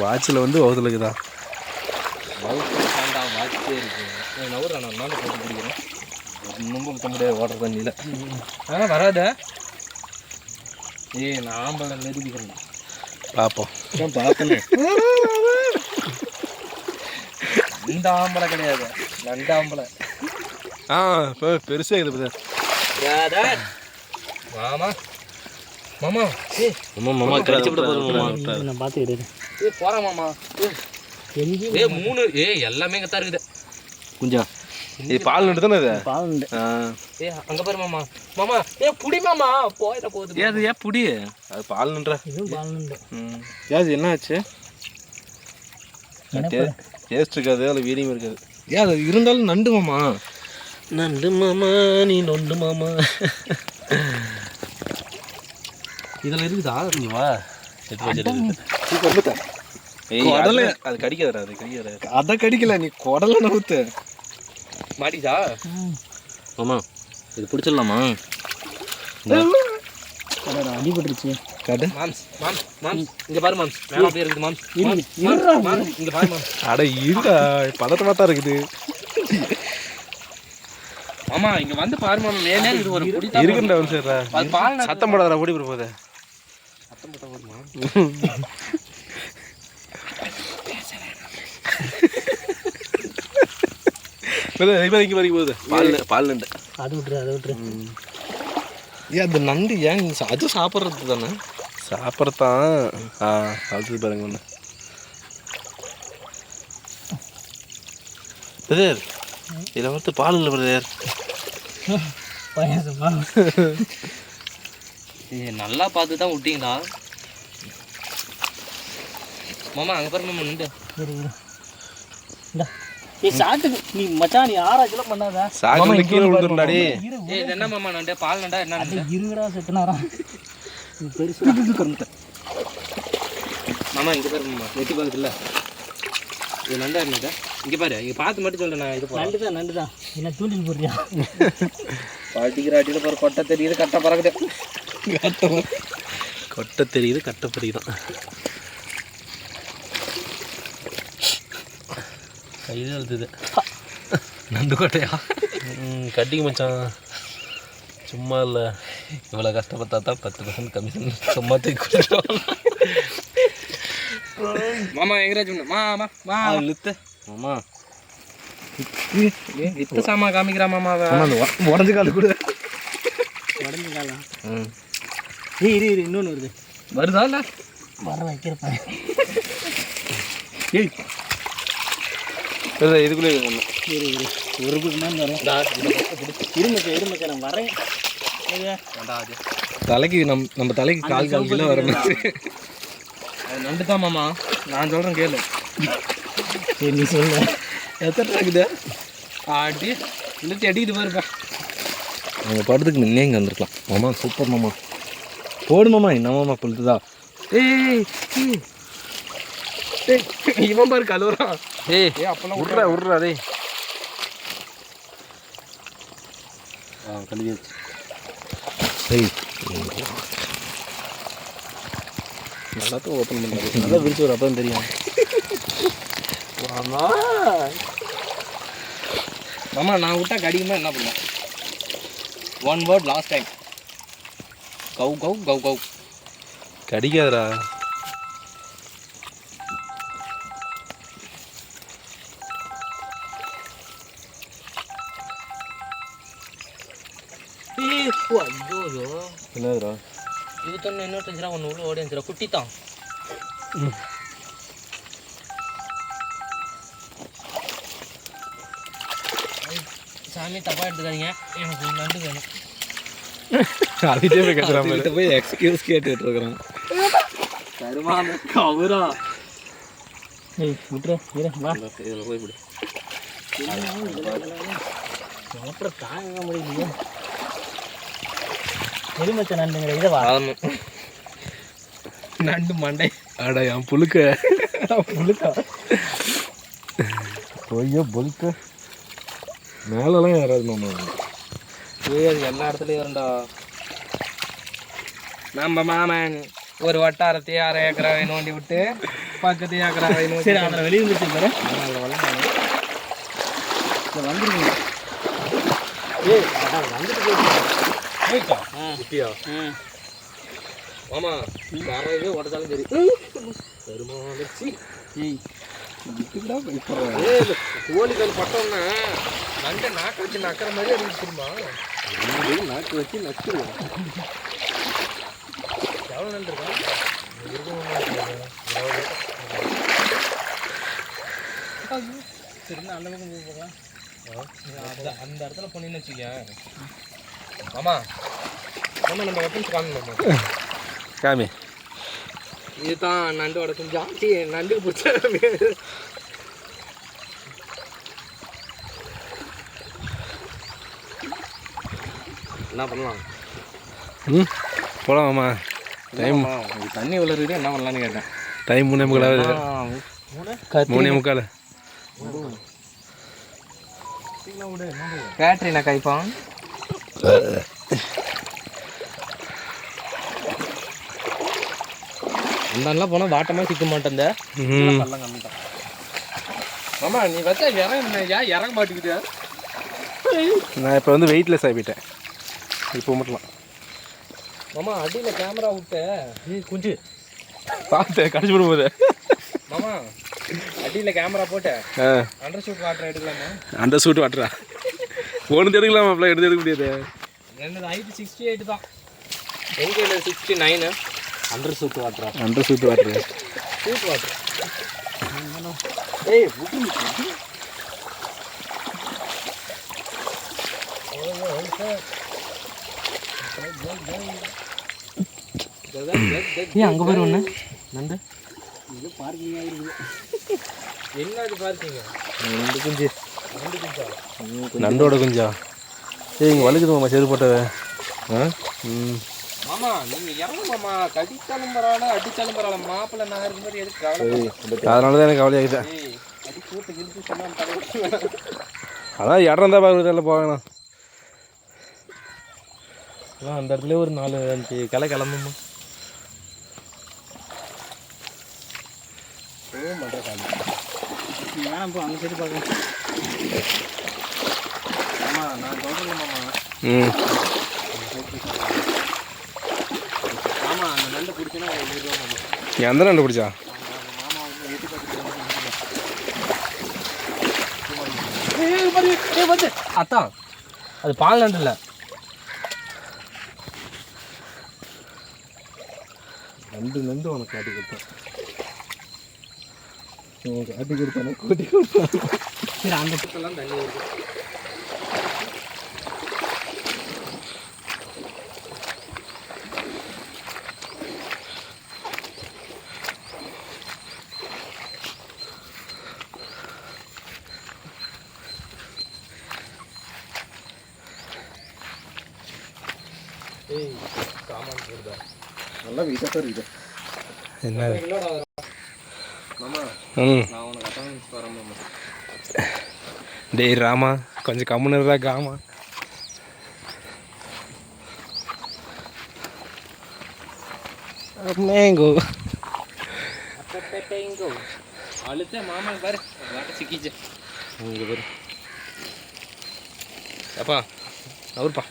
வாட்சில் வந்து ஓதுல இருக்குதா வேண்டாம் வாட்சே இருக்கு நவுற நான் மேலே போட்டு பிடிக்கிறேன் ரொம்ப குத்த முடியாது ஓடுற தண்ணியில் ஆ வராத ஏய் நான் ஆம்பளை நெருங்கிக்கிறேன் பார்ப்போம். பார்த்தேன் இந்த ஆம்பளை கிடையாது ரெண்டு ஆம்பளை ஆ இப்போ பெருசாக இருக்குது மாமா மாமா. ஏய் மாமா மாமா கடிச்சு விட மாமா. நான் பார்த்துக்கிட்டு ஏய் போறேன் மாமா. ஏய் மூணு. ஏய் எல்லாமே இங்கே தான் இருக்குது. குஞ்சா இது பால் நட்டு தானே இது? பாவம் ஆ. ஏய் அங்கே பாரு மாமா. மாமா ஏய் புடி மாமா. போயிட போகுது ஏன் அது ஏன் புடி? அது பால் நன்றா இதுவும் பாவம் ம். ஏன் அது என்ன ஆச்சு டேஸ்ட் இருக்காது அதில் வீடியும் இருக்காது. ஏன் அது இருந்தாலும் நண்டு மாமா. நண்டு மாமா நீ நொண்டு மாமா. இதில் இருக்குதா? நீ வா. எடுத்து வச்சு குடலு. அது- கடிக்காதடா அது கடிக்காத. அதை கடிக்கல நீ குடல நவுத்து. மாட்டிச்சா மாமா இது பிடிச்சிடலாமா? அடிபட்டுருச்சு. கடு மாம்ஸ் மாம்ஸ் மாம்ஸ். இங்க பாரு மாம்ஸ். மேல அப்படியே இருக்குது மாம்ஸ். மாம்ஸ், இங்க பாரு மாம்ஸ். அட இருடா. பதட்டமாக தான் இருக்குது. மாமா இங்க வந்து பாரு மாமா. மேலே இது ஒரு புடி தான் சத்தம் போடாதடா ஓடி சத்தம் போட்டா வருமா? இங்கே வரைக்கும் போகுது. பால் பால் நண்டு அது விட்டுரு அதை விட்டுரு. ஏன் அந்த நண்டு ஏன் அது சாப்பிட்றது தானே? சாப்பிட்றதான் ஆ அது பாருங்க ஒன்று பிரதர் இதில் வந்து பால் இல்லை பிரதர். நல்லா பார்த்து தான் விட்டீங்களா? மாமா அங்க பாரு மாமா நின்று ஏய் சாட்டுக்கு நீ மச்சான் நீ ஆராய்ச்சிலாம் பண்ணாத. சாக்கு வந்து கீழே விழுந்துருந்தாடி இரு ஏய் இது என்ன மாமா நண்டு பால் நண்டா என்ன செத்துனாரா? மாமா இங்க பாரு மாமா. பார்க்குதுல்ல இது நண்டா என்னது இங்க பாரு இங்க பார்த்து மட்டும் சொல்றேன் நான் இது நண்டு தான் நண்டு தான் என்ன தூண்டில் போடுறியா? பாட்டிக்கிற அடியில் பாரு கொட்டை தெரியுது கட்டை பறக்குது. கொட்டை தெரியுது கட்டை கையில் அழுத்துது. நண்டு கொட்டையா கட்டிக்கு மச்சான். சும்மா இல்லை. இவ்வளோ கஷ்டப்பட்டா தான் பத்து பர்சன்ட் கமிஷன் சும்மா தூக்கி கொடுத்துட்டோம் மாமா எங்கராஜ் மாமா மா இழுத்து மாமா. வித்து சாமா காமிக்கிறா மாமா உடஞ்ச கால் கூட. உடஞ்ச காலம் ம். ஏய் இரு இரு இன்னொன்று வருது. வருதா இல்ல? வர வைக்கிறப்ப ஏய் இல்லை இதுக்குள்ளே ஒன்று இரு. இரு ஒரு குடி நேரம் வரும் இருமச்சா இருமச்சா நான் வரேன். தலைக்கு நம் நம்ம தலைக்கு கால் கால் கிலோ வரணும் அது நண்டு தான் மாமா? நான் சொல்றேன் கேளு. சரி நீ சொல்லு. எத்தனை இருக்குது? ஆடி இழுத்து அடிக்கிட்டு பாருப்பா. அவங்க படத்துக்கு முன்னே இங்கே வந்திருக்கலாம். மாமா சூப்பர் மாமா. போடு மாமா. என்ன மாமா கொளுத்துதா. ஏய், இவன் பாரு கழுவுறான் ஏய் ஏய் அப்பெல்லாம் உட்றா உட்றா டேய். ஆ கழுவி ஏய் எல்லாத்தையும் ஓப்பன் பண்ணாரு. நல்லா விரிச்சு ஒரு அப்பதான் தெரியும். மாமா மாமா நான் விட்டா கடிக்குமா என்ன பண்ணும் ஒன் வேர்ட் லாஸ்ட் டைம் கவு கவு கவு கவு. கடிக்காதடா. என்னதுடா ಇವತ್ತೊಂದು ಇನ್ನೊಟ್ಟು ಜರ ಒಂದು ಹುಳು ಓಡಿ ಅಂತೀರ ಕುಟ್ಟಿತಾ சாமி தப்பா எடுத்துக்காதீங்க எனக்கு நண்டு வேணும் அதுக்கே போய் கத்துறா மாதிரி அவர்கிட்ட போய் எக்ஸ்கியூஸ் கேட்டுட்டு இருக்கிறான் தருமான கவுரா ஏய் விட்டுரு இரு வா இதில் போய் விடு அப்புறம் தாங்க முடியலையே எலுமச்சை நண்டுங்கிற இதை வா. நண்டு மண்டை. அடா என் புழுக்க. முழுக்கா ஐயோ புழுக்க. மேலெல்லாம் யாராவது மாமா ஏய் அது எல்லா இடத்துலையும் இருந்தா நம்ம மாமன் ஒரு வட்டாரத்தையே அரை ஏக்கரை நோண்டி விட்டு பக்கத்து ஏக்கரா சரி அதில் வெளியே இருந்துச்சு பாரு. வந்துருக்கீங்க. ஏய் அதான் வந்துட்டு ஆ குட்டியா? மாமா கரையவே உடச்சாலும் சரி. இது கோழிக்கால் பட்டோம்னா நண்டை நாக்கு வச்சு நக்கிற மாதிரி அடிச்சு தெரியுமா? நாக்கு வச்சு நச்சுருவோம் எவ்வளோ நண்டு இருக்கா? சரி அந்த பக்கம் அந்த இடத்துல போனீங்கன்னு வச்சுக்க மாமா மாமா நம்ம வெப்பன்ஸ் காணணும் காமி இதுதான் நண்டோட கொஞ்சம் சீ நண்டுக்கு பிடிச்ச என்ன பண்ணலாம்? ம் போகலாமாம்மா டைம். தண்ணி விளையாடுறது என்ன பண்ணலான்னு கேட்டேன். டைம் மூணே முக்கால் மூணே? முக்கால். பேட்டரி நான் கைப்பான். அந்தாண்டெலாம் போனால் வாட்டமாக சிக்க மாட்டேன் மாமா நீ வச்சா இறங்க ஏன் இறங்க மாட்டேங்குது? நான் இப்போ வந்து வெயிட்லெஸ் ஆகிட்டேன் இப்போ மட்டும் மாமா அடியில் கேமரா விட்ட. ஏய் குஞ்சு. பார்த்தேன் கடிச்சு போடும் போது. மாமா அடியில் கேமரா போட்ட. ஆ. அண்டர் ஷூட் வாட்டர் எடுக்கலாமா. அந்த சூட்டு வாட்டுறா ஒன்று எடுக்கலாம் அப்பலாம் எடுத்து எடுக்க முடியாது. என்னது ஹைட் சிக்ஸ்டி எயிட் தான். எங்கே இல்லை சிக்ஸ்டி நைனு அண்டர் ஷூட் வாட்டரா அந்த சூட்டு வாட்டுறேன் ஷூட் வாட்டர் ஏய் ஏன் அங்கே போய் ஒன்று நண்டு. இது பார்க்கிங்காக இருக்குது? என்ன பார்க்கிங்க நண்டு குஞ்சா. நண்டோட குஞ்சா? ஏய் இங்கே வலிக்குது மாமா செது போட்டது. ஆ? ம். மாமா நீங்கள் இறங்க மாமா. கடித்தாலும் பரவாயில்ல அடித்தாலும் பரவாயில்ல மாப்பிள்ளை நான் இருக்கும்போது எதுக்கு கவலை அதனால தான் எனக்கு கவலையாகிட்டேன் அதான் இடம் இருந்தால் பார்க்குறதுல போகலாம் அதான் அந்த இடத்துல ஒரு நாலு அஞ்சு கிளை கிளம்புமா? நீ வேணாம் போ அந்த சைடு பார்க்கலாம். ம். அந்த நண்டை நண்டு பிடிச்சா அத்தான் அது பால் நண்டு இல்லை. ரெண்டு நண்டு உனக்கு காட்டி கொடுத்தேன். உனக்கு காட்டி கொடுத்தானே கூட்டி கொடுத்தான். சரி அந்த பக்கம்லாம் தண்ணி வருது. நல்லா வீட்டாக இருக்குது என்ன ம். நான் உனக்கு அட்வான்ஸ் வரேன் மாமா. டேய் ராமா கொஞ்சம் கம்முன்னு காமா. மேங்கோ அழுத்த மாமா பாரு. சிக்கிச்சு. இங்கே பாரு. அப்பா அவருப்பா.